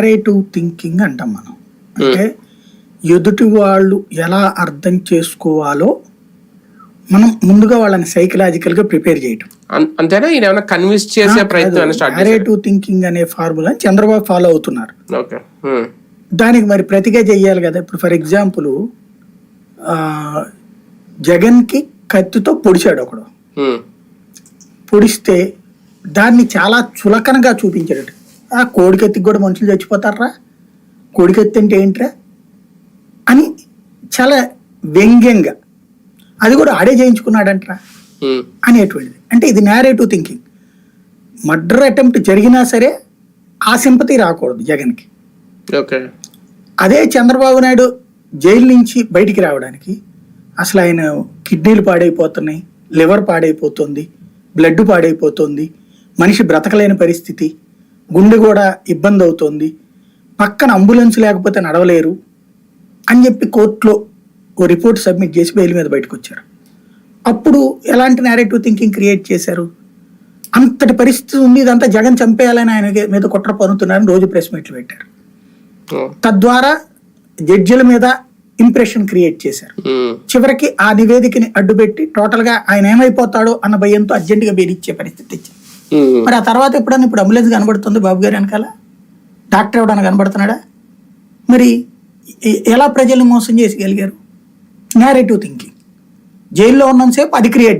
Narrative thinking అంటాం మనం. అంటే ఎదుటి వాళ్ళు ఎలా అర్థం చేసుకోవాలో మనం ముందుగా వాళ్ళని సైకలాజికల్గా ప్రిపేర్ చేయటం. అన్- అంతేనా? ఈయన ఏమైనా కన్విన్స్ చేసే ప్రయత్నం నేరేటివ్ థింకింగ్ అనే ఫార్ములా చంద్రబాబు ఫాలో అవుతున్నారు. ఓకే. ఉమ్. దానికి మరి ప్రతిగా చెయ్యాలి కదా. ఇప్పుడు ఫర్ ఎగ్జాంపుల్ జగన్కి కత్తితో పొడిచాడు ఒకడు. ఉమ్. పొడిస్తే దాన్ని చాలా చులకనగా చూపించాడు. ఆ కోడికత్తికి కూడా మనుషులు చచ్చిపోతారా? కోడికత్తి అంటే ఏంట్రా? అని చాలా వ్యంగ్యంగా. అది కూడా ఆడే చేయించుకున్నాడంట్రా. అనేటువంటిది. అంటే ఇది నేరేటివ్ థింకింగ్ మర్డర్ అటెంప్ట్ జరిగినా సరే ఆ సింపతి రాకూడదు జగన్కి. ఓకే. అదే చంద్రబాబు నాయుడు జైలు నుంచి బయటికి రావడానికి అసలు ఆయన కిడ్నీలు పాడైపోతున్నాయి లివర్ పాడైపోతుంది బ్లడ్ పాడైపోతుంది మనిషి బ్రతకలేని పరిస్థితి. గుండె కూడా ఇబ్బంది అవుతుంది పక్కన అంబులెన్స్ లేకపోతే నడవలేరు అని చెప్పి కోర్టులో ఓ రిపోర్ట్ సబ్మిట్ చేసి బెయిల్ మీద బయటకు వచ్చారు అప్పుడు ఎలాంటి నేరేటివ్ థింకింగ్ క్రియేట్ చేశారు అంతటి పరిస్థితి ఉంది ఇదంతా జగన్ చంపేయాలని ఆయన మీద కుట్ర పన్నుతున్నారని రోజు ప్రెస్ మీట్లు పెట్టారు. తద్వారా జడ్జిల మీద ఇంప్రెషన్ క్రియేట్ చేశారు. చివరికి ఆ నివేదికని అడ్డుపెట్టి టోటల్గా ఆయన ఏమైపోతాడో అన్న భయంతో అర్జెంట్గా బెయిలిచ్చే పరిస్థితి ఇచ్చింది ఉమ్. Hmm. మరి ఆ తర్వాత ఎప్పుడన్నా ఇప్పుడు అంబులెన్స్ కనబడుతుంది బాబు గారి వెనకాల? డాక్టర్ ఎవడన్నా కనబడుతున్నాడా? మరి ఎలా ప్రజల్ని మోసం చేసి గలిగారు? నేరేటివ్ థింకింగ్ జైల్లో ఉన్నంతసేపు అది క్రియేట్